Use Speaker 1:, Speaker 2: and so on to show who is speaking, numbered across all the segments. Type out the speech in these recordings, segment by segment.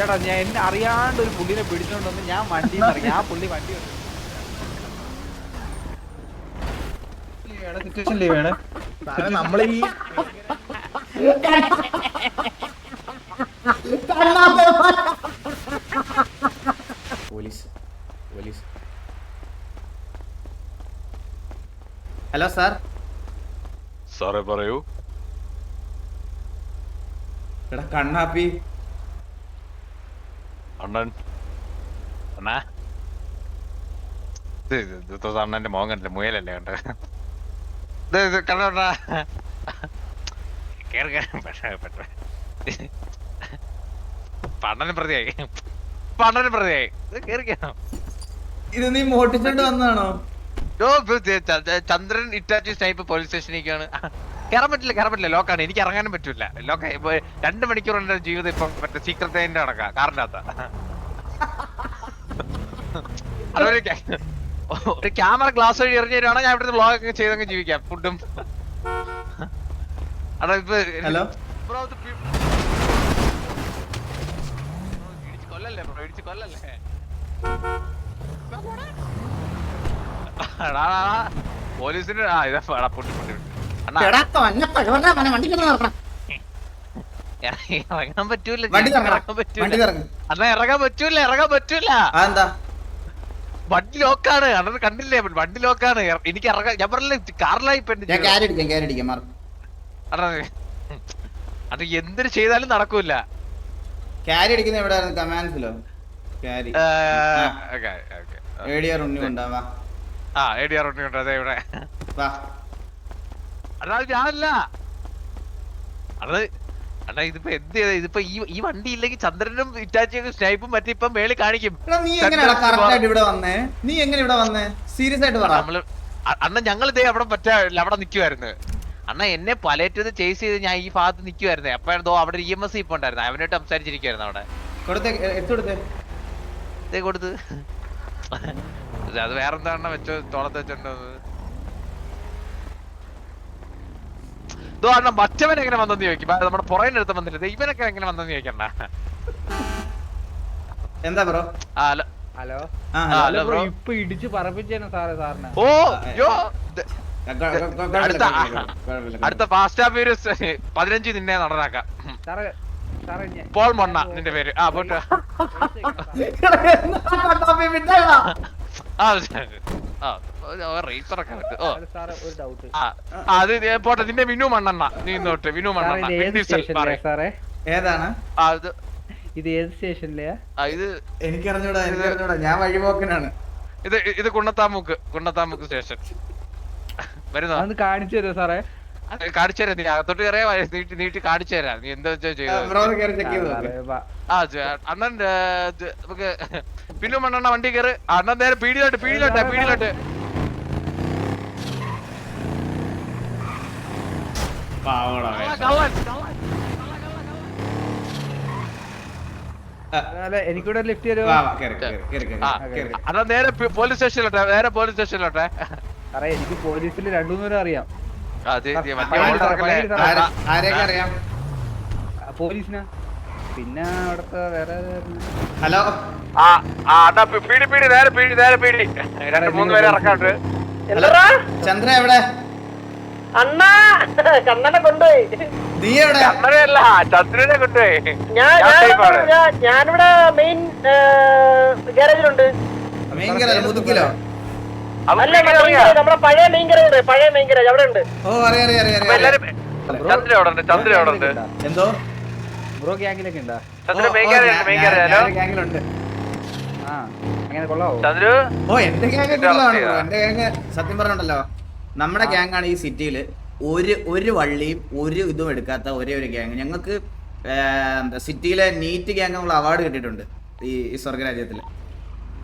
Speaker 1: ചേട്ടാ ഞാൻ എന്നെ അറിയാണ്ട് ഒരു പുള്ളിനെ പിടിച്ചോണ്ടൊന്ന് ഞാൻ വണ്ടി ഇറങ്ങി. ആ പുള്ളി വണ്ടി
Speaker 2: നമ്മളെ പോലീസ് പോലീസ്. Hello sir.
Speaker 3: സാറേ പറയൂ.
Speaker 2: എടാ കണ്ണാപ്പി.
Speaker 3: അണ്ണൻ. അണ്ണാ. ഇത് അണ്ണന്റെ മോൻ കണ്ടില്ല? മുയലല്ലേ കണ്ട കണ്ടോണ്ടാ കേറി കേറി. പെട്ടെന്ന് പെട്ടെന്ന്. പണ്ണന് പ്രതിയായി. പണ്ണന് പ്രതിയായി. കേറിക്കാം
Speaker 2: ഇത് നീ മോട്ടിച്ചോണ്ട് വന്നാണോ
Speaker 3: ചന്ദ്രൻ ഇറ്റാച്ചി സ്നൈപ്പ് പോലീസ് സ്റ്റേഷനിലേക്കാണ് കയറാൻ പറ്റില്ല കയറാൻ പറ്റില്ല. ലോക്കാണ് എനിക്ക് ഇറങ്ങാനും പറ്റില്ല ലോക്ക ഇപ്പൊ രണ്ട് മണിക്കൂർ എന്റെ ജീവിതം ഇപ്പൊ മറ്റേ സീക്രട്ട് എന്റെ നടക്കാം കാറിനകത്ത. അതുപോലെ ഒരു ക്യാമറ ഗ്ലാസ് വഴി എറിഞ്ഞു തരുവാണെങ്കിൽ ഞാൻ ഇവിടുത്തെ വ്ളോഗ് ഒക്കെ ചെയ്തങ്ങ് ജീവിക്കാം ഫുഡും അതാ ഇപ്പൊ
Speaker 2: ഹലോ
Speaker 3: കൊല്ലല്ലേ ബ്രോ ഇടിച്ച് കൊല്ലല്ലേ. പോലീസിന് ആ ഇതാ പൊട്ടി പൊട്ടി ഇറങ്ങാൻ പറ്റൂല അണ്ണാ ഇറങ്ങാൻ പറ്റൂല ഇറങ്ങാൻ പറ്റൂല. വണ്ടി ലോക്കാണ്. അണ്ണൻ കണ്ടില്ലേ? വണ്ടി ലോക്കാണ്. എനിക്ക് ഇറങ്ങാൻ ഞാൻ പറഞ്ഞില്ലേ കാറിലായി അത് എന്തിനു ചെയ്താലും നടക്കൂല.
Speaker 2: ക്യാരി അടിക്കുന്ന എവിടെ കമാൻസിലോ ക്യാരി. ഏടിയാർ ഉണ്ണി ഉണ്ടാവാ
Speaker 3: ആ ഡി ആർ ഉണ്ട് അതെ ഇവിടെ. അത് ഞാനല്ല. അടാ അടാ ഇതിപ്പോ എന്ത് ചെയ്ത? ഇതിപ്പോ ഈ ഈ വണ്ടി ഇല്ലെങ്കിൽ ചന്ദ്രനും ഇറ്റാച്ചിയും സ്നൈപ്പും മറ്റേ ഇപ്പൊ മേളിൽ കാണിക്കും.
Speaker 2: നീ എങ്ങനെയാ കറക്റ്റ് ആയിട്ട് ഇവിടെ വന്നേ? നീ എങ്ങനെ ഇവിടെ വന്നേ? സീരിയസ് ആയിട്ട് പറ.
Speaker 3: നമ്മൾ അണ്ണ ഞങ്ങൾ ഇതേ അവിടെ പറ്റാ അവിടെ നിൽക്കുവായിരുന്നു അണ്ണ എന്നെ പലേറ്റത് ചേസ് ചെയ്ത് ഞാൻ ഈ ഭാഗത്ത് നിൽക്കുവായിരുന്നു അപ്പൊ എന്തോ അവിടെ ഇ എം എസ് ഇപ്പൊ ഉണ്ടായിരുന്നു. അവനായിട്ട് സംസാരിച്ചിരിക്കുവായിരുന്നു അവിടെ.
Speaker 2: കൊടുത്തേ കൊടുത്തേ.
Speaker 3: ദേ അത് വേറെന്താണ് വെച്ചോ തോളത്ത് വെച്ചോണ്ടത് ഇതോ മറ്റവൻ എങ്ങനെ വന്നെന്ന് ചോദിക്കും. നമ്മുടെ പുറകിന്റെ അടുത്ത് വന്നില്ല? ഇവനൊക്കെ എങ്ങനെ വന്നെന്ന് ചോദിക്കണ്ട
Speaker 2: എന്താ bro?
Speaker 3: Hello.
Speaker 1: Hello?
Speaker 2: Hello.
Speaker 1: Bro ഇപ്പൊ ഇടിച്ച് പറപ്പിച്ചേനെ സാറേ സാറിനെ.
Speaker 3: ഓ യോ അടുത്ത അടുത്ത ഫാസ്റ്റ് ആൻഡ് ഫ്യൂരിയസ് പതിനഞ്ച് നിന്നെ നടനാക്കാം. പോൾ മണ്ണ നിന്റെ പേര്. ആ പോട്ടെ. ആ ആ. റേസറൊക്കെ ഓ.
Speaker 1: അല്ല ഒരു ഡൗട്ട്
Speaker 3: ആ ആ, അത് പോട്ടെ നിന്റെ വിനു മണ്ണെണ്ണ. നീ നോട്ട് വിനു മണ്ണെണ്ണ.
Speaker 1: ഇത്
Speaker 3: വിൻ
Speaker 1: ഏത് സ്റ്റേഷനിലെയാ സാറേ?
Speaker 2: ഏതാണ്?
Speaker 3: അത് ഇത്
Speaker 1: ഏത് സ്റ്റേഷനിലെയാ
Speaker 3: ആ, ഇത്
Speaker 2: എനിക്കറിഞ്ഞൂടാ എനിക്കറിഞ്ഞൂടാ. ഞാൻ വഴിപോക്കനാണ്.
Speaker 3: ഇത് ഇത് കുണ്ണത്താമുക്ക് കുണ്ണത്താമുക്ക് സ്റ്റേഷൻ. വരുന്നോ?
Speaker 1: കാണിച്ചു തരുമോ സാറേ?
Speaker 3: കാണിച്ചു തരാം. നീ അകത്തോട്ട് കയറിയാ. നീട്ടി നീട്ടി കാണിച്ചു തരാം. നീ എന്താ വെച്ചാ
Speaker 2: ചെയ്തു.
Speaker 3: ആ അണ്ണൻ നമുക്ക് പിന്നു മണ്ണെണ്ണ വണ്ടി കയറ്. അണ്ണൻ നേരെ പീടിയിലോട്ട് പീടിയിലോട്ടെ പീടിയിലോട്ട്.
Speaker 2: പാവടാ
Speaker 1: എനിക്കൂടെ ലിഫ്റ്റ്
Speaker 3: അണ്ണൻ നേരെ പോലീസ് സ്റ്റേഷനിലോട്ടെ നേരെ പോലീസ് സ്റ്റേഷനിലോട്ടെ
Speaker 1: സാറേ എനിക്ക് പോലീസിൽ രണ്ടു മൂന്ന് പേരെ അറിയാം? പോലീസിനാ പിന്നെ അവിടുത്തെ വേറെ
Speaker 2: ഹലോ?
Speaker 3: ആ ആ പിടി പിടി നേരെ പീടി നേരെ പീടി. രണ്ട് മൂന്ന് പേരെ ഇറക്കാണ്ട്
Speaker 2: ചന്ദ്ര എവിടെ?
Speaker 4: അണ്ണാ കണ്ണനെ കൊണ്ടുപോയി.
Speaker 2: നീ എവിടെ
Speaker 3: ചന്ദ്രനല്ല ചന്ദ്രനെ കൊണ്ടുപോയി.
Speaker 4: ഞാൻ
Speaker 3: ഞാൻ
Speaker 4: ഞാൻ
Speaker 3: type
Speaker 4: ഞാനിവിടെ മെയിൻ ഗാരേജിലുണ്ട്
Speaker 2: ഭയങ്കര മുതുക്കിലോ?
Speaker 3: അവൻ
Speaker 4: അല്ല നമ്മുടെ പഴയ മെയിൻ ഗാരേജ് പഴയ മെയിൻ ഗാരേജ് അവിടെ ഉണ്ട്.
Speaker 2: ഓ അറിയാം അറിയാം അറിയാം
Speaker 3: എല്ലാരും ചന്ദ്ര അവിടെ ഉണ്ട്? ചന്ദ്ര അവിടെ ഉണ്ട്?
Speaker 2: എന്തോ?
Speaker 1: ബ്രോ ഗ്യാങ്ങിലൊക്കെ ഉണ്ടോ?
Speaker 3: ചന്ദ്ര മെയിൻ മെയിൻ ഹലോ
Speaker 2: ഗ്യാങ്ങിലുണ്ട്.
Speaker 1: ആ അങ്ങനെ കൊള്ളാവോ?
Speaker 3: ചന്ദ്രു?
Speaker 2: ഓ എന്റെ ഗ്യാങ്
Speaker 3: എന്റെ
Speaker 2: ഗ്യാങ് സത്യം പറഞ്ഞുണ്ടല്ലോ. നമ്മുടെ ഗ്യാങ് ആണ് ഈ സിറ്റിയിൽ ഒരു ഒരു വള്ളിയും ഒരു ഇതും എടുക്കാത്ത ഒരേ ഒരു ഗ്യാങ് ഞങ്ങൾക്ക് സിറ്റിയിലെ നീറ്റ് ഗ്യാങ് നമ്മൾ അവാർഡ് കിട്ടിയിട്ടുണ്ട് ഈ ഈ സ്വർഗരാജ്യത്തിൽ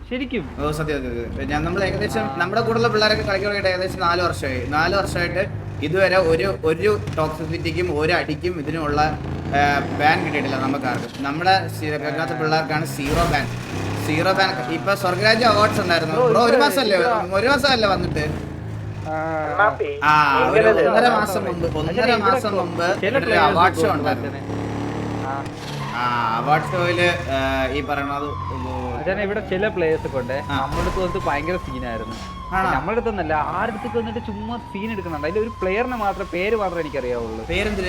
Speaker 1: ശരിക്കും?
Speaker 2: ഓ സത്യം ഞാൻ നമ്മൾ ഏകദേശം നമ്മുടെ കൂടെയുള്ള പിള്ളേരൊക്കെ കളിക്കാൻ തുടങ്ങിയിട്ട് ഏകദേശം നാല് വർഷമായി. നാല് വർഷമായിട്ട് ഇതുവരെ ഒരു ഒരു ടോക്സിസിറ്റിക്കും ഒരു അടിക്കും ഇതിനുമുള്ള ബാൻ കിട്ടിയിട്ടില്ല നമുക്കാർക്കും. നമ്മുടെ ഇതിനകത്ത് പിള്ളേർക്കാണ് സീറോ ബാൻ സീറോ ബാൻ ഇപ്പൊ സ്വർഗരാജ്യ അവാർഡ്സ് ഉണ്ടായിരുന്നു. ബ്രോ ഒരു മാസമല്ലേ ഒരു മാസമല്ലേ വന്നിട്ട്?
Speaker 1: ആ,
Speaker 2: ഒരു ഒന്നര മാസം മുമ്പ് ഒന്നര മാസം മുമ്പ് ഒരു അവാർഡ് ഷോ ഉണ്ടായിരുന്നു.
Speaker 1: ആ,
Speaker 2: അവാർഡ് ഷോയിൽ ഈ പറയണത്
Speaker 1: മച്ചാനെ ഇവിടെ ചില പ്ലേയേഴ്സ്
Speaker 2: കൊണ്ടേ.
Speaker 1: നമ്മുടെ അടുത്ത് വന്നിട്ട് ഭയങ്കര സീനായിരുന്നു? നമ്മുടെ അടുത്തൊന്നല്ല ആരുടെ അടുത്ത് വന്നിട്ട് ചുമ്മാ സീൻ എടുക്കുന്നുണ്ട്. അതിൽ ഒരു പ്ലെയറിനെ മാത്രം പേര് മാത്രമേ എനിക്കറിയാവുള്ളൂ.
Speaker 2: പേരെന്തിൽ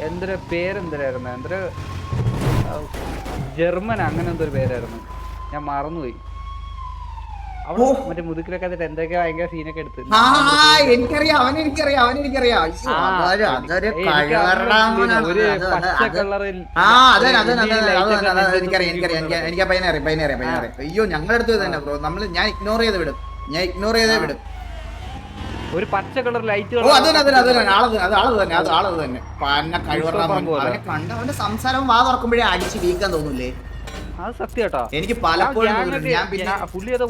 Speaker 1: എന്തൊരു പേരെന്തരായിരുന്നു എന്തൊരു ജർമ്മൻ അങ്ങനെ എന്തൊരു പേരായിരുന്നു. ഞാൻ മറന്നുപോയി. അവിടെ
Speaker 2: ഓ.
Speaker 1: മറ്റേ മുതുക്കിലൊക്കെ എന്നിട്ട് എന്തൊക്കെ ഭയങ്കര സീനൊക്കെ എടുത്ത്.
Speaker 2: ആ എനിക്കറിയാം അവൻ എനിക്കറിയാം അവൻ എനിക്കറിയാം. അയ്യോ, അതൊരു അതൊരു
Speaker 1: ഒരു
Speaker 2: അത് അത്
Speaker 1: പച്ച
Speaker 2: അത്
Speaker 1: കളറിൽ
Speaker 2: ആ അതന്നെ അതന്നെ
Speaker 1: വലിയ
Speaker 2: അതന്നെ
Speaker 1: light
Speaker 2: അതന്നെ
Speaker 1: ഒക്കെ
Speaker 2: അതന്നെ
Speaker 1: നെഞ്ചത്ത്
Speaker 2: എനിക്കറിയാം എനിക്കറിയാം എനിക്ക് എനിക്ക് ആ പയ്യനെ അറിയാം പയ്യനെ അറിയാം പയ്യനെ അറിയാം. അയ്യോ ഞങ്ങളുടെ അടുത്ത് തന്നെ ബ്രോ. നമ്മൾ ഞാൻ ഇഗ്നോർ ചെയ്ത് വിടും. ഞാൻ ഇഗ്നോർ ചെയ്തേ വിടും.
Speaker 1: ഒരു പച്ച കളർ ലൈറ്റ്
Speaker 2: ഓ അത് തന്നെ അത് തന്നെ അത് തന്നെ ആളത് അത് ആളത് തന്നെ അത് ആളത് തന്നെ. പന്ന കഴിവറാമൻ
Speaker 1: പോലെ.
Speaker 2: അവനെ കണ്ട അവന്റെ സംസാരം വാ തുറക്കുമ്പോഴേ അടിച്ച് വീക്കാൻ തോന്നൂലേ?
Speaker 1: അത് സത്യം കേട്ടോ
Speaker 2: എനിക്ക് പലപ്പോഴും ഞാൻ പിന്നെ
Speaker 1: പുള്ളി ഏതോ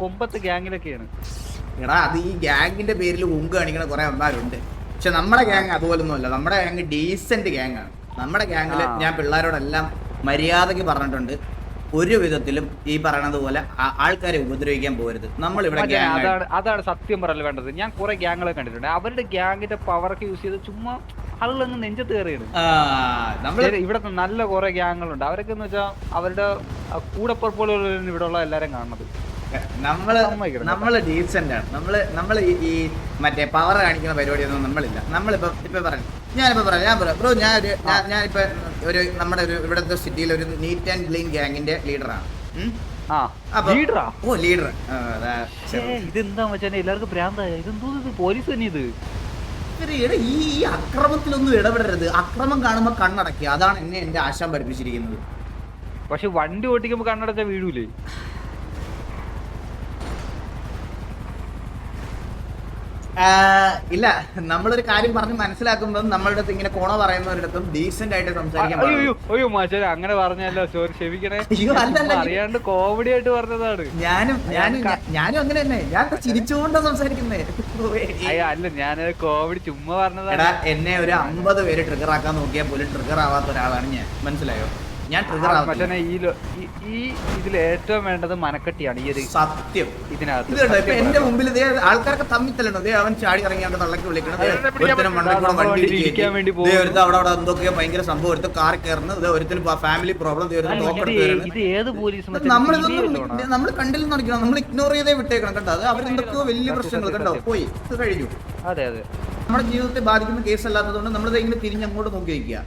Speaker 1: കൊമ്പത്ത് ഗ്യാങ്ങിലൊക്കെയാണ്
Speaker 2: എടാ അത് ഈ ഗ്യാങ്ങിന്റെ പേരിൽ ഉങ്ക് കാണിക്കുന്ന കുറെ അമ്മമാരുണ്ട് പക്ഷെ നമ്മുടെ ഗ്യാങ് അതുപോലൊന്നും അല്ല. നമ്മുടെ ഗ്യാങ് ഡീസന്റ് ഗ്യാങ് ആണ് നമ്മുടെ
Speaker 1: ഗ്യാങ്ങിൽ
Speaker 2: ഞാൻ പിള്ളേരോടെല്ലാം മര്യാദയ്ക്ക് പറഞ്ഞിട്ടുണ്ട്. ഒരു വിധത്തിലും ഈ പറയണത് പോലെ ആൾക്കാരെ ഉപദ്രവിക്കാൻ പോകരുത്. നമ്മൾ ഇവിടെ
Speaker 1: അതാണ് അതാണ് സത്യം പറയൽ വേണ്ടത്. ഞാൻ കുറെ ഗ്യാങ്ങുകളെ കണ്ടിട്ടുണ്ട്. അവരുടെ ഗ്യാങ്ങിന്റെ പവറൊക്കെ യൂസ് ചെയ്ത് ചുമ്മാ ആളുകളങ്ങ് നെഞ്ചത്ത് കയറിയാണ് ഇവിടത്തെ നല്ല കുറെ ഗ്യാങ്ങുകളുണ്ട്. അവരൊക്കെ എന്ന് വെച്ചാൽ അവരുടെ കൂടെ കൂടപ്പുറപ്പുള്ള ഇവിടെ ഉള്ള എല്ലാരും കാണുന്നത്. നമ്മൾ
Speaker 2: നമ്മൾ ഡീസെന്റ് ആണ് നമ്മൾ നമ്മൾ ഈ- മറ്റേ പവർ കാണിക്കുന്ന പരിപാടിയൊന്നും നമ്മളില്ല. നമ്മളിപ്പോ ഇപ്പൊ പറഞ്ഞു ഞാനിപ്പോ പറയാം ഞാൻ പറയാം. ബ്രോ ഞാൻ ഒരു ഞാനിപ്പോ ഒരു നമ്മുടെ ഒരു ഇവിടുത്തെ സിറ്റിയിൽ ഒരു നീറ്റ് ആൻഡ് ക്ലീൻ ഗ്യാങ്ങിന്റെ ലീഡറാണ് ഓ ലീഡർ
Speaker 1: ഇതെന്താ വെച്ചാൽ എല്ലാവർക്കും ഭ്രാന്തായ? ഇതെന്തോ ഇത്? പോലീസ് തന്നെ ഇത്.
Speaker 2: ഈ ഈ അക്രമത്തിലൊന്നും ഇടപെടരുത്. അക്രമം കാണുമ്പോൾ കണ്ണടക്കുക അതാണ് എന്നെ എന്റെ ആശാൻ പഠിപ്പിച്ചിരിക്കുന്നത്.
Speaker 1: പക്ഷെ വണ്ടി ഓട്ടിക്കുമ്പോ കണ്ണടച്ച വീഴൂലേ?
Speaker 2: ഇല്ല നമ്മളൊരു കാര്യം പറഞ്ഞ് മനസ്സിലാക്കുമ്പോൾ നമ്മളുടെ അടുത്ത് ഇങ്ങനെ കോണ പറയുന്നവരിടത്തും ഡീസെന്റ് ആയിട്ട് സംസാരിക്കാൻ
Speaker 1: അയ്യോ അയ്യോ അങ്ങനെ പറഞ്ഞല്ലോ സോറി ക്ഷമിക്കണേ.
Speaker 2: അയ്യോ,
Speaker 1: അറിയാണ്ട് കോമഡി ആയിട്ട് പറഞ്ഞതാണ്.
Speaker 2: ഞാനും ഞാനും ഞാനും അങ്ങനെ തന്നെ. ഞാൻ ചിരിച്ചുകൊണ്ടാ സംസാരിക്കുന്നേ.
Speaker 1: അല്ല ഞാനത് കോമഡി ചുമ്മാ പറഞ്ഞതാണ്.
Speaker 2: എന്നെ ഒരു അമ്പത് പേര് ട്രിഗർ ആക്കാൻ നോക്കിയാൽ പോലും ട്രിഗർ ആവാത്ത ഒരാളാണ് ഞാൻ. മനസ്സിലായോ? ഞാൻ
Speaker 1: ഈ ഈ- ഇതിൽ ഏറ്റവും വേണ്ടത് മനക്കെട്ടിയാണ് ഈ ഒരു
Speaker 2: സത്യം.
Speaker 1: ഇതിനകത്ത്.
Speaker 2: കണ്ടോ? എന്റെ. മുമ്പിൽ ഇതേ ആൾക്കാർക്ക് തല്ലണം ദേ അവൻ ചാടി തള്ളക്കി വിളിക്കണം വണ്ടി. ഒരുത്ത അവിടെ അവിടെ എന്തൊക്കെയോ ഭയങ്കര സംഭവം ഒരുത്ത കാർ കയറുന്നത്. ഒരുത്തിന് ഫാമിലി പ്രോബ്ലം
Speaker 1: ഇത് ഏത് പോലീസ്
Speaker 2: നമ്മളിതൊന്നും നമ്മൾ കണ്ടില്ലെന്ന് നടക്കണം നമ്മൾ ഇഗ്നോർ ചെയ്തേ വിട്ടേക്കണം കേട്ടോ അത് അവരെന്തൊക്കെയോ വലിയ പ്രശ്നങ്ങൾ കണ്ടോ? പോയി. ഇത് കഴിഞ്ഞു.
Speaker 1: അതെ അതെ.
Speaker 2: നമ്മുടെ ജീവിതത്തെ ബാധിക്കുന്ന കേസ് അല്ലാത്തതുകൊണ്ട് നമ്മൾ ഇങ്ങനെ തിരിഞ്ഞ് അങ്ങോട്ട് നോക്കി വയ്ക്കുക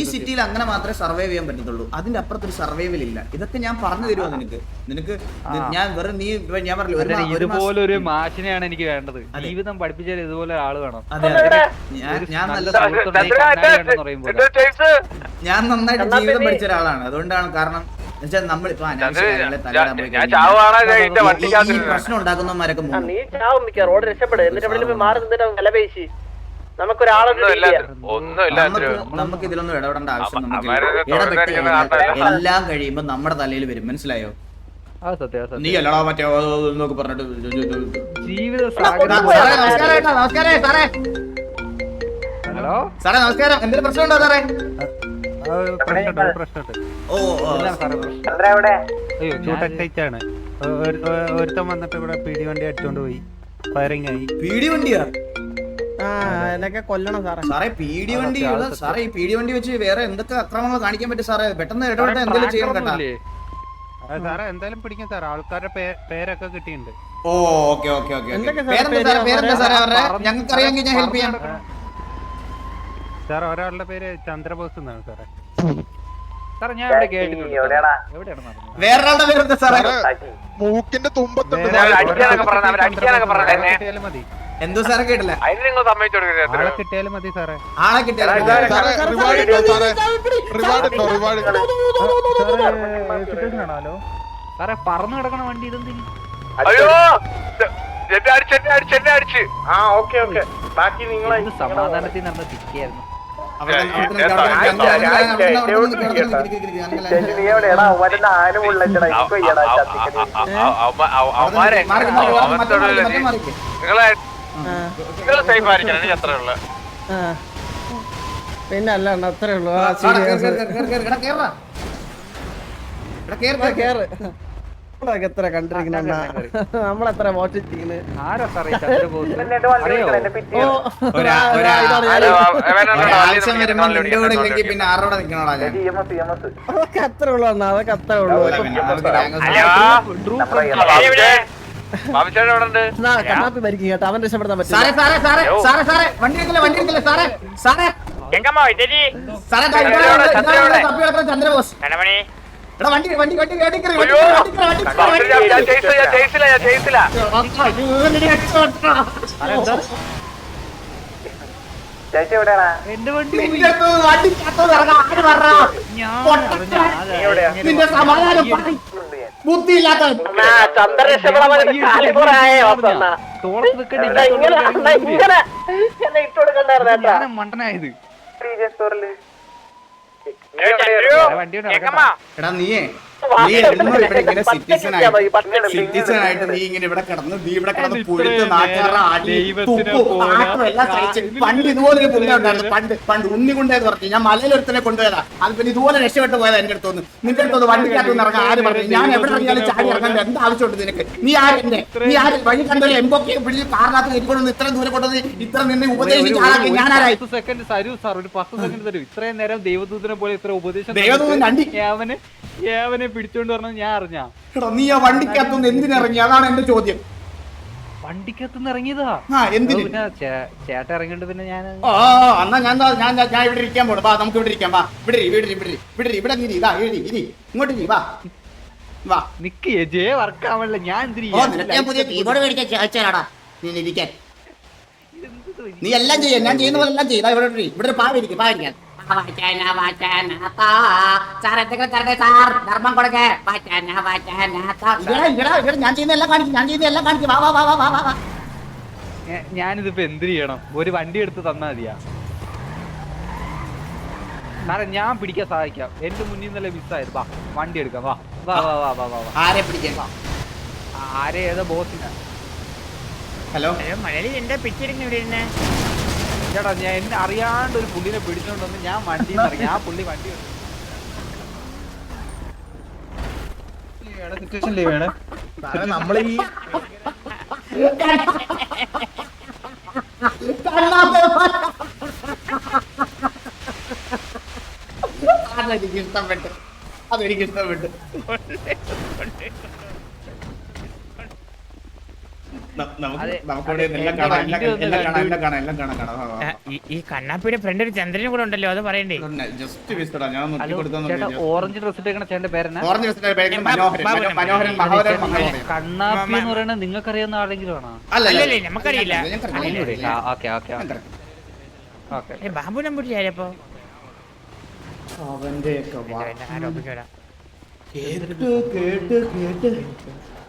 Speaker 2: ഈ. സിറ്റിയിൽ അങ്ങനെ മാത്രമേ സർവൈവ് ചെയ്യാൻ പറ്റത്തുള്ളൂ. അതിന്റെ അപ്പുറത്തൊരു സർവൈവൽ ഇല്ല. ഇതൊക്കെ ഞാൻ പറഞ്ഞു തരുമോ നിനക്ക്? നിനക്ക് ഞാൻ വെറും നീ ഞാൻ പറഞ്ഞില്ല ഒരു
Speaker 1: ഇതുപോലെ മാഷിനെയാണ് എനിക്ക് വേണ്ടത്. ജീവിതം പഠിപ്പിച്ചാൽ ഇതുപോലെ ആൾ വേണം.
Speaker 2: ഞാൻ ഞാൻ നല്ല ഞാൻ നന്നായിട്ട് ജീവിതം പഠിച്ച ഒരാളാണ്. അതുകൊണ്ടാണ് കാരണം എന്നുവെച്ചാൽ പ്രശ്നം ഉണ്ടാക്കുന്നവന്മാരൊക്കെ
Speaker 4: നീ ചാവും മിക്ക റോഡ് രക്ഷപ്പെടും. എന്നിട്ട് അവിടെ പോയി മാറി നിന്നിട്ട് വില
Speaker 2: നമുക്ക് ഇതിലൊന്നും ഇടപെടേണ്ട ആവശ്യം നമുക്ക് ഇടപെട്ട് എല്ലാം കഴിയുമ്പോൾ നമ്മുടെ തലയിൽ വരും. മനസ്സിലായോ?
Speaker 1: ആ സത്യം ആ
Speaker 2: നീ അല്ലടാ മറ്റേ എന്നൊക്കെ പറഞ്ഞിട്ട്
Speaker 1: ഹലോ?
Speaker 2: സാറേ നമസ്കാരം. എന്തെങ്കിലും പ്രശ്നമുണ്ടോ സാറേ? ഓ?
Speaker 1: അയ്യോ
Speaker 5: ടൂ
Speaker 1: ഞാൻ-
Speaker 5: ഒരു- ഒരു- ഒരുത്തൻ വന്നിട്ട് ഇവിടെ പീടി വണ്ടി അടിച്ചോണ്ട് പോയി. ഫയറിംഗ് ആയി
Speaker 2: പീടി വണ്ടിയാ?
Speaker 6: എന്നൊക്കെ കൊല്ലണം സാറേ.
Speaker 2: സാറേ പീടി വണ്ടി. സാറേ ഈ പീടി വണ്ടി വെച്ച് വേറെ എന്തൊക്കെ അക്രമങ്ങൾ കാണിക്കാൻ പറ്റും സാറേ? പെട്ടെന്ന് ഇടപെട്ട് എന്തെങ്കിലും ചെയ്യാൻ കേട്ടാ?
Speaker 5: സാറേ എന്തായാലും പിടിക്കും സാർ ആൾക്കാരുടെ പേരൊക്കെ കിട്ടിയിട്ടുണ്ട്.
Speaker 2: ഓ ഓക്കെ ഓക്കെ ഓക്കെ
Speaker 6: എന്തൊക്കെ സാറേ
Speaker 2: പേരെന്താ സാറേ? സാറേ? അവരുടെ? ഞങ്ങൾക്ക് അറിയാമെങ്കിൽ ഞാൻ ഹെൽപ്പ് ചെയ്യാം.
Speaker 5: സാർ ഒരാളുടെ പേര് ചന്ദ്രബോസ് എന്നാണ് സാറേ.
Speaker 1: സാറേ ഞാൻ ഇവിടെ കേട്ടിട്ടുണ്ട്. എവിടെയാണ് നടന്നത്
Speaker 2: വേറൊരാളുടെ പേരെന്താ സാറേ?
Speaker 7: മൂക്കിന്റെ തുമ്പത്തുണ്ട്
Speaker 5: മതി.
Speaker 2: എന്തോ സാറേ കേട്ടില്ല
Speaker 3: അതിന് നിങ്ങൾ സമ്മതിച്ചു കൊടുക്കരുത്
Speaker 5: കിട്ടിയാലും മതി സാറേ
Speaker 2: ആളെ കിട്ടിയാലോ
Speaker 7: സാറേ
Speaker 1: പറന്നു കിടക്കണ വണ്ടി ഇതെന്തിന്
Speaker 3: അയ്യോ എന്നെ അടിച്ച് എന്നെ അടിച്ച് എന്നെ അടിച്ച്
Speaker 4: ആ ഓക്കെ ഓക്കെ ബാക്കി
Speaker 1: നിങ്ങൾ സമാധാനത്തിൽ നടന്ന.
Speaker 3: നിങ്ങളെ
Speaker 6: പിന്നെ അല്ല അണ്ണാ അത്രേ ഉള്ളു. ആ.
Speaker 2: കേറ്,
Speaker 6: നമ്മളൊക്കെ എത്ര കണ്ടിരിക്കുന്ന നമ്മളെത്ര
Speaker 2: ആരോടെ നിൽക്കണോടാ ഞാൻ?
Speaker 6: അതൊക്കെ അത്ര ഉള്ളു അണ്ണാ. അതൊക്കെ അത്ര ഉള്ളു. കണ്ണാപ്പി മരിക്കും കേട്ടോ. അവൻ രക്ഷപ്പെടുത്താൻ
Speaker 2: കിടക്കുന്ന ചന്ദ്രബോസ് എടാ വണ്ടി വണ്ടി വണ്ടി വണ്ടി കയറി
Speaker 3: ചെയ്സില്ല ഞാൻ
Speaker 1: എന്റെ വണ്ടി.
Speaker 2: നിന്റെ സമാധാനം
Speaker 4: കേട്ടാ
Speaker 1: മണ്ടനായത്.
Speaker 2: എടാ നീയേ. നീ എന്നും ഇവിടെ ഇങ്ങനെ സിറ്റിസൺ ആയിട്ട് സിറ്റിസൺ ആയിട്ട് നീ ഇങ്ങനെ ഇവിടെ കിടന്ന് നീ ഇവിടെ കിടന്ന് പുഴുത്ത് നാട്ടുകാരുടെ അടി തുപ്പു ആട്ടും എല്ലാം പണ്ട് ഇതുപോലെ ഒരു പുണ്യം ഉണ്ടായിരുന്നു. പണ്ട് പണ്ട് ഉണ്ണി കൊണ്ടേന്ന് പറഞ്ഞു. ഞാൻ മലയിലൊരുത്തനെ കൊണ്ടുപോയതാ. അത് പിന്നെ ഇതുപോലെ രക്ഷപ്പെട്ട് പോയതാ എന്റെ അടുത്തൊന്ന് നിന്റെ അടുത്തൊന്ന് വണ്ടിക്കകത്ത് നിന്ന് ഇറങ്ങാൻ ആര് പറഞ്ഞു? ഞാൻ എവിടെ ഇറങ്ങിയാലും ചാടി ഇറങ്ങാൻ എന്ത് ആവശ്യമുണ്ട് നിനക്ക്? നീ ആരെന്നെ നീ ആര്? വഴി കണ്ടൊരു എംബൊക്കെ പിടിച്ച് കാറിനകത്ത് ഇപ്പോഴും ഇത്ര ദൂരെ കൊണ്ടത് ഇത്ര നിന്നെ ഉപദേശിച്ച് ആളാക്കി. ഞാൻ ആരായി
Speaker 1: പത്ത് സെക്കൻഡ് തരൂ സാർ ഒരു പത്ത് സെക്കൻഡ് തരൂ. ഇത്രയും നേരം ദൈവദൂതനെ പോലെ ഇത്ര ഉപദേശം
Speaker 2: ദൈവദൂതൻ
Speaker 1: കണ്ടി
Speaker 2: അണ്ടി.
Speaker 1: ഏവനെ പിടിച്ചോണ്ട് പറഞ്ഞത് ഞാൻ അറിഞ്ഞാ.
Speaker 2: എടാ നീ ആ വണ്ടിക്കകത്തൊന്ന് എന്തിനിറങ്ങി അതാണ് എന്റെ ചോദ്യം.
Speaker 1: വണ്ടിക്കത്തുനിന്ന് ഇറങ്ങിയതാ?
Speaker 2: ആ എന്തിന്?
Speaker 1: പിന്നെ ചേ- ചേട്ടൻ ഇറങ്ങിണ്ട് പിന്നെ ഞാൻ
Speaker 2: എന്നാ ഞാൻ ദാ- ഞാൻ ദാ- ഞാൻ ഇവിടെ ഇരിക്കാൻ പോണു. വാ നമുക്ക് ഇവിടെ ഇരിക്കാം. വാ ഇവിടെ ഇരി, ഇവിടെ ഇരി, ഇവിടെ ഇരി, ഇവിടെ ഇരി, ഇവിടെ ഇരി ഇതാ ഇരി ഇരി. ഇങ്ങോട്ട് ഇരി വാ. വാ.
Speaker 1: നിക്ക് ജെ വർക്ക് ആവണില്ല ഞാൻ എന്തിനു
Speaker 2: ഓ നിനക്ക് ഞാൻ പുതിയ കീബോർഡ് മേടിക്കാൻ ചേച്ചാടാ നീ ഇരിക്കാൻ. നീ എല്ലാം ചെയ്യാം ഞാൻ ചെയ്യുന്ന പോലെ എല്ലാം ചെയ്താ ഇവിടെ ഇരി. ഇവിടെ ഒരു പാവ ഇരിക്കും പാവ ഇരിക്കാൻ. വാചാന, വാചാന, താ. സാർ എന്തെങ്കിലും തരട്ടെ സാർ? ധർമ്മം കൊടുക്കേ. വാചാന, വാചാന, താ. ഇതെടാ, ഇതെടാ, ഇതെടാ, ഞാൻ ചെയ്യുന്ന എല്ലാം കാണിക്കും ഞാൻ ചെയ്യുന്ന എല്ലാം കാണിക്കും. വാ വാ വാ വാ വാ
Speaker 1: ഞാനിതിപ്പോ എന്ത് ചെയ്യണം? ഒരു വണ്ടി എടുത്ത് തന്നാ മതിയാ. സാറെ ഞാൻ പിടിക്കാൻ സഹായിക്കാം. എന്റെ മുന്നിൽ നിന്നല്ലേ മിസ്സായത്. വാ വണ്ടി എടുക്കാം. വാ വാ വാ വാ വാ വാ. വാ
Speaker 2: ആരെ പിടിക്കാം
Speaker 1: ആരെ ഏതോ ബോസിനാ.
Speaker 2: ഹലോ?
Speaker 1: ചേട്ടാ ഞാൻ എന്നെ അറിയാണ്ട് ഒരു പുള്ളിനെ പിടിച്ചോണ്ട് വന്ന് ഞാൻ വണ്ടി ഇറങ്ങി ആ പുള്ളി വണ്ടി.
Speaker 7: നമ്മൾ ഈ
Speaker 2: അതെനിക്ക് ഇഷ്ടപ്പെട്ടു. അതെനിക്ക് ഇഷ്ടപ്പെട്ടു ന- നമുക്ക്
Speaker 1: അതെ.
Speaker 2: നമുക്കിവിടെ
Speaker 1: അതെ,
Speaker 2: എല്ലാം
Speaker 1: എന്റെ
Speaker 2: കാണാം
Speaker 1: വണ്ടി
Speaker 2: എല്ലാം
Speaker 1: ഒന്ന്
Speaker 2: എല്ലാം കാണാം
Speaker 1: കണ്ടു.
Speaker 2: എല്ലാം കാണാം എല്ലാം കാണാം കാണാം വാ, വാ, വാ.
Speaker 8: ഈ- ഈ കണ്ണാപ്പിയുടെ ഫ്രണ്ട് ഒരു ചന്ദ്രനും കൂടെ ഉണ്ടല്ലോ അത് പറയണ്ടേ?
Speaker 1: ഓറഞ്ച് ഡ്രസ് ഇട്ടേക്കണ ചേട്ടന്റെ കണ്ണാപ്പി എന്ന് പറയുന്നത് നിങ്ങൾക്ക് അറിയാവുന്ന ആരെങ്കിലും ആണോ
Speaker 8: അല്ലല്ലേ, നമുക്കറിയില്ല.
Speaker 2: ഞങ്ങൾക്കറിയില്ല.
Speaker 1: Okay okay okay.
Speaker 8: Babu Namboori ആരപ്പോ
Speaker 2: അവന്റെയൊക്കെ കേട്ട് കേട്ട് കേട്ട്.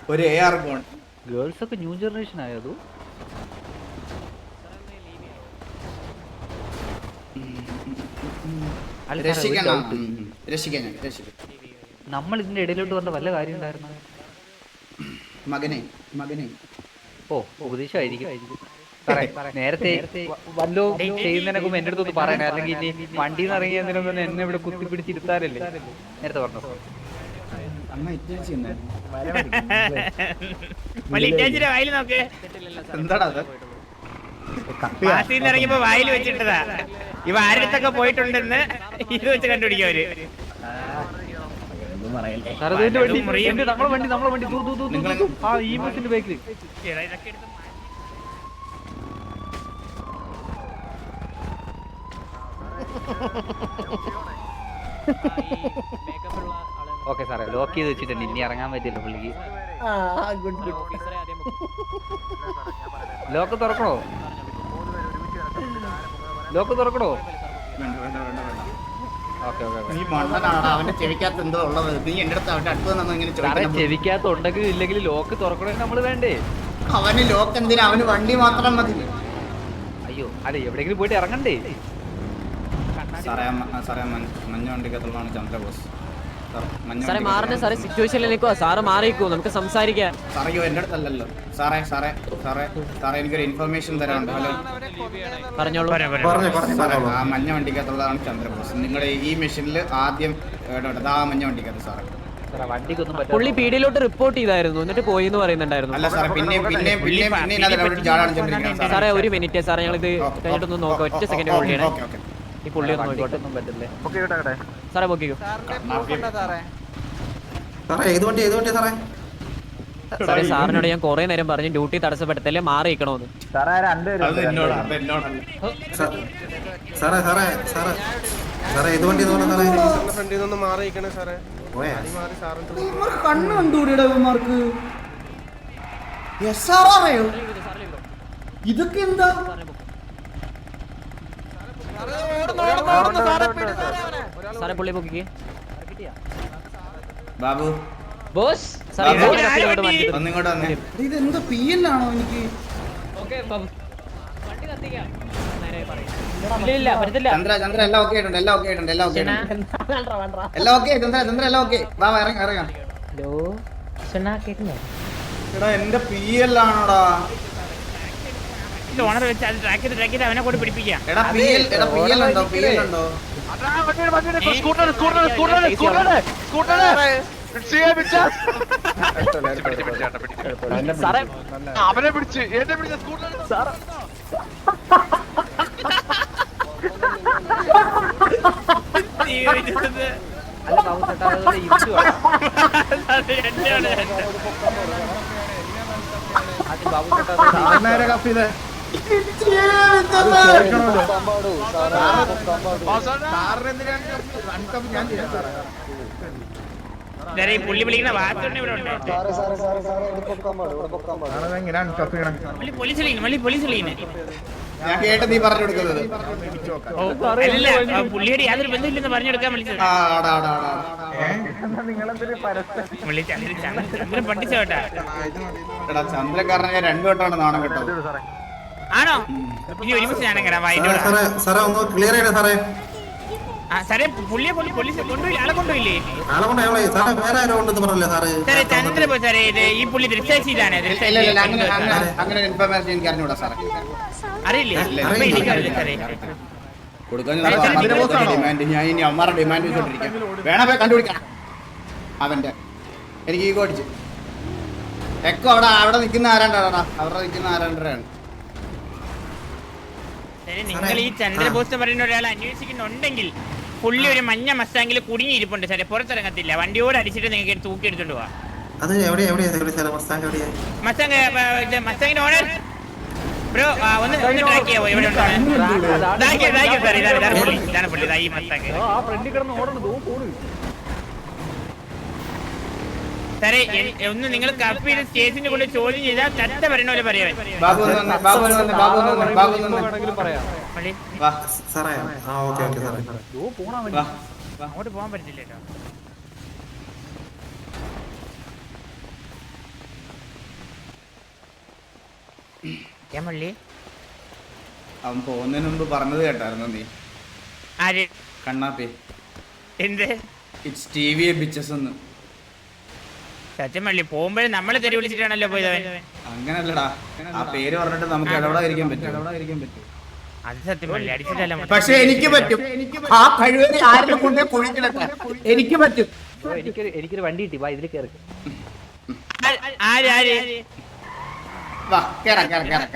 Speaker 2: ഒരു എ ആർ
Speaker 1: ഗേൾസ് ഒക്കെ ന്യൂ ജനറേഷൻ ആയതു നമ്മൾ ഇതിന്റെ ഇടയിലോട്ട് വന്ന വല്ല കാര്യം ഉണ്ടായിരുന്നു?
Speaker 2: മകനെ മകനെ.
Speaker 1: ഓ ഉപദേശമായിരിക്കും. നേരത്തെ വല്ലോ ചെയ്യുന്നതിനൊക്കെ എന്റെ അടുത്തൊന്ന് പറയണേ. അല്ലെങ്കിൽ ഇനി വണ്ടിയിൽ നിന്ന് ഇറങ്ങിയതിനൊന്നും എന്നെ ഇവിടെ കുത്തിപ്പിടിച്ചിരുത്താറില്ലേ നേരത്തെ പറഞ്ഞു?
Speaker 8: മല്ലിറ്റാച്ചിന്റെ വായിൽ നോക്ക്.
Speaker 2: എന്താടാ
Speaker 8: ഇറങ്ങിയപ്പോ വായിൽ വെച്ചിട്ടതാ. ഇവ ആരടുത്തൊക്കെ പോയിട്ടുണ്ടെന്ന് ഇത് വെച്ച് കണ്ടുപിടിക്കവര്
Speaker 1: നമ്മളെ വണ്ടി നമ്മളെ വണ്ടി. ആ ഈ ബസിന്റെ ബേക്കിൽ ഓക്കെ സാറേ ലോക്ക് ചെയ്ത് വെച്ചിട്ടുണ്ട്. ഇനി ഇറങ്ങാൻ പറ്റില്ല പുള്ളിക്ക്.
Speaker 6: ആ ഗുഡ് ഗുഡ്
Speaker 1: ലോക്ക് തുറക്കണോ? ലോക്ക് തുറക്കണോ?
Speaker 2: വേണ്ട വേണ്ട വേണ്ട വേണ്ട
Speaker 1: ഓക്കെ ഓക്കെ.
Speaker 2: നീ മണ്ണനാണ് അവന്റെ ചെവിക്കകത്ത് എന്തോ ഉള്ളത്. നീ എന്റെ അടുത്ത് അവന്റെ അടുത്ത് നിന്ന് ഇങ്ങനെ
Speaker 1: സാറേ
Speaker 2: ചോദിക്കണം
Speaker 1: ചെവിക്കകത്ത് ഉണ്ടെങ്കിൽ ഇല്ലെങ്കിൽ ലോക്ക് തുറക്കണേ നമ്മൾ വേണ്ടേ?
Speaker 2: അവന് ലോക്ക് എന്തിനാ? അവന് വണ്ടി മാത്രം മതി.
Speaker 1: അയ്യോ അല്ല എവിടെങ്കിലും പോയിട്ട് ഇറങ്ങണ്ടേ?
Speaker 2: സാറേ സാറേ മഞ്ഞ- വണ്ടിക്കകത്തുള്ളതാണ് ചന്ദ്രബോസ്.
Speaker 9: സാറേ
Speaker 2: മാറണ്ട
Speaker 9: മാറണേ സാറേ സിറ്റുവേഷനിൽ നിൽക്കുക സാറ് മാറിക്കോ നമുക്ക് സംസാരിക്കാം.
Speaker 2: സാറേ എന്റെ അടുത്തല്ലല്ലോ. സാറേ സാറേ സാറേ സാറേ എനിക്കൊരു ഇൻഫർമേഷൻ തരാനുണ്ട്. ഹലോ
Speaker 9: പറഞ്ഞോളൂ.
Speaker 8: പറഞ്ഞു പോരെ.
Speaker 2: സാറേ ആ മഞ്ഞ വണ്ടിക്കകത്തുള്ളതാണ് ചന്ദ്രബോസ്. നിങ്ങളുടെ ഈ മെഷീനിൽ ആദ്യം ആ മഞ്ഞ വണ്ടിക്കകത്ത് സാറേ.
Speaker 9: പുള്ളി പീഡിയിലോട്ട് റിപ്പോർട്ട് ചെയ്തായിരുന്നു. എന്നിട്ട് പോയി എന്ന് പറയുന്നുണ്ടായിരുന്നു.
Speaker 2: അല്ല സാറേ
Speaker 9: ഒരു മിനിറ്റ് സാറേ. ഞങ്ങൾ ഇത് കഴിഞ്ഞിട്ടൊന്ന് നോക്കാം. ഒറ്റ സെക്കൻഡ് ഹോൾഡ് ചെയ്യണേ
Speaker 2: ഓക്കെ ഓക്കെ.
Speaker 9: ഈ പുള്ളി ഒന്ന്
Speaker 1: പറ്റില്ലേ?
Speaker 9: സാറേ പൊക്കിക്കോ.
Speaker 10: സാറേ ഏത് വണ്ടി ഏത് വണ്ടി സാറേ?
Speaker 9: സാറേ സാറിനോട് ഞാൻ കുറെ നേരം പറഞ്ഞു ഡ്യൂട്ടി തടസ്സപ്പെടുത്തല്ലേ മാറി നിൽക്കണമെന്ന്
Speaker 2: അത് എന്നോടാ അത് എന്നോടല്ല
Speaker 10: സാ- സാറേ സാറേ സാറേ. സാറേ ഏത് വണ്ടി എന്ന് പറഞ്ഞ സാറേ
Speaker 7: ഫ്രണ്ടിൽ നിന്ന് മാറിയിക്കണേ സാറേ.
Speaker 10: പോയാ
Speaker 7: മാറി സാറിന്റെ
Speaker 2: കണ്ണു കണ്ടുകൂടിയുടെ ഇതൊക്കെ എന്താ?
Speaker 9: സാറേ പുള്ളി പൊക്കി
Speaker 2: ബാബു
Speaker 1: ബോസ്
Speaker 2: പി എനിക്ക്? ചന്ദ്ര ചന്ദ്ര എല്ലാം ഓക്കെ ആയിട്ടുണ്ട് എല്ലാം ഓക്കെ ആയിട്ടുണ്ട് എല്ലാം ഓക്കെ എല്ലാം ഓക്കെ ചന്ദ്ര ചന്ദ്ര എല്ലാം ഓക്കെ വാ വാ, ഇറങ്ങ ഇറങ്ങാം.
Speaker 4: ഹലോ
Speaker 2: എടാ എന്റെ പി എൽ ആണോടാ.
Speaker 8: ഓണർ വെച്ച് അത് ട്രാക്ക് ചെയ്ത് ട്രാക്ക് ചെയ്ത് അവനെ കൂടി പിടിപ്പിക്കാം.
Speaker 2: എടാ പി എൽ എടാ പി എൽ ഉണ്ടോ? പി എൽ ഉണ്ടോ?
Speaker 3: Scooter scooter scooter scooter scooter അവനെ പിടിച്ച് എന്നെ പിടിച്ച സ്കൂട്ടർ
Speaker 1: അത് ബാബു ചേട്ടാ
Speaker 8: ഈ പുള്ളി വിളിക്കണ ഇവിടെ ഉണ്ട്. പുള്ളി പോലീസ് പുള്ളി പോലീസ്
Speaker 2: ഞാൻ കേട്ട് നീ പറഞ്ഞു കൊടുക്കുന്നത്.
Speaker 8: അല്ല പുള്ളിയുടെ യാതൊരു ബന്ധമില്ലെന്ന് വിളിച്ചത്.
Speaker 2: ആടാ ആടാ
Speaker 8: പുള്ളി ചന്ദ്രൻ
Speaker 2: ഞാൻ രണ്ടു വട്ടമാണ് നാണം കേട്ടത്.
Speaker 8: ആണോ? ഇനി ഒരുമിച്ച് ഞാനും
Speaker 10: സാറേ ഒന്ന് ക്ലിയർ ചെയ്യണേ സാറേ.
Speaker 8: പുള്ളിയെ പോലീസ് കൊണ്ടുപോയില്ല? ആളെ കൊണ്ടുപോയില്ലേ?
Speaker 10: ആളെ കൊണ്ട് അയാളെ സാറേ വേറെ ആരോ ഉണ്ടെന്ന് പറഞ്ഞില്ല സാറേ.
Speaker 8: സാറേ ചന്ദ്ര പോ സാറേ ഇത് ഈ പുള്ളി ദൃശ്യശീലാണ്
Speaker 2: അങ്ങനെ ഇൻഫർമേഷൻ എനിക്ക് അറിഞ്ഞൂടാ സാറേ.
Speaker 8: അറിയില്ലേ?
Speaker 2: ഇല്ല,
Speaker 8: അപ്പൊ
Speaker 2: ഇല്ല.
Speaker 8: എനിക്കറിയില്ല സാറേ.
Speaker 2: കൊടുക്കാൻ
Speaker 8: അതിന്
Speaker 2: കൊടുക്കാൻ ഡിമാൻഡ് ഞാൻ ഇനി അമ്മാരുടെ ഡിമാൻഡ് വെച്ചോണ്ടിരിക്കാം. വേണം പോയി കണ്ടുപിടിക്കണം അവന്റെ. എനിക്ക് ഈ കോടിച്ച് എക്കോ അവിടെ അവിടെ നിൽക്കുന്ന ആരാണ്ടാണ് അവിടെ നിൽക്കുന്ന ആരാണ്ടരാണ്?
Speaker 8: സാറേ, നിങ്ങൾ ഈ ചന്ദ്രബോസ് എന്ന് പറയുന്ന ഒരാൾ അന്വേഷിക്കുന്നുണ്ടെങ്കിൽ പുള്ളി ഒരു മഞ്ഞ മസ്താങ്കിൽ കുടുങ്ങിയിരിപ്പുണ്ട് സാറേ പുറത്തിറങ്ങത്തില്ല വണ്ടിയോട് അടിച്ചിട്ട് നിങ്ങൾക്ക് തൂക്കി എടുത്തോണ്ട് പോവാ
Speaker 10: അത് എവിടെയാ സാറേ മസ്താങ്ക് എവിടെയാ
Speaker 8: ഓണർ ബ്രോ ഒന്ന് ഒന്ന് ട്രാക്ക് ചെയ്യാവോ എവിടെ ഉണ്ടോ സാർ ഇതാണ് ഇതാണ് പുള്ളി ഇതാണ് പുള്ളി ഇതാ ഈ മസ്താങ്
Speaker 1: ആ ഫ്രണ്ടിൽ കിടന്ന് ഓടണം ദോ പോണ്
Speaker 8: സാറേ ഒന്ന് നിങ്ങൾ കപ്പ് ചെയ്ത് സ്റ്റേജിന്റെ കൂടെ ചോദ്യം ചെയ്താൽ ചത്ത പറയണ പോലെ പറയാൻ
Speaker 2: ബാബു ഒന്ന് വന്നേ, ബാബു ഒന്ന് വന്നേ, ബാബു ഒന്ന് വന്നേ, ബാബു ഒന്ന് വന്നേ.
Speaker 1: വേണമെങ്കിലും പറയാം.
Speaker 2: വാ.
Speaker 10: സാറേ ആ ഓക്കെ ഓക്കെ സാറേ.
Speaker 1: പോണാ
Speaker 2: വാ.
Speaker 8: അങ്ങോട്ട് പോകാൻ പറ്റില്ല കേട്ടോ. ഏ മള്ളി?
Speaker 2: അവൻ പോകുന്നതിന് മുമ്പ് പറഞ്ഞത് കേട്ടായിരുന്നു നീ.
Speaker 8: ആര്?
Speaker 2: കണ്ണാപ്പി.
Speaker 8: എന്ത്?
Speaker 2: ഇറ്റ്സ് ടി വി ബിച്ചസ് എന്ന്.
Speaker 8: സത്യം മള്ളി പോകുമ്പോഴേ നമ്മളെ തെറി വിളിച്ചിട്ടാണല്ലോ പോയതവൻ
Speaker 2: അങ്ങനല്ലടാ. ആ പേര് പറഞ്ഞിട്ട് നമുക്ക് ഇടപെടാതിരിക്കാൻ പറ്റും. ഇടപെടാതിരിക്കാൻ പറ്റും.
Speaker 8: അത് സത്യം മള്ളി അടിച്ചിട്ടല്ല.
Speaker 2: പക്ഷെ എനിക്ക് പറ്റും. ആ ആരുടെ കൊണ്ടേ എനിക്ക് പറ്റും.
Speaker 1: എനിക്കൊരു എനിക്കൊരു വണ്ടി കിട്ടി. വാ ഇതിൽ കയറി
Speaker 8: ആര് ആര്?
Speaker 2: വാ കേറാം കേറാം.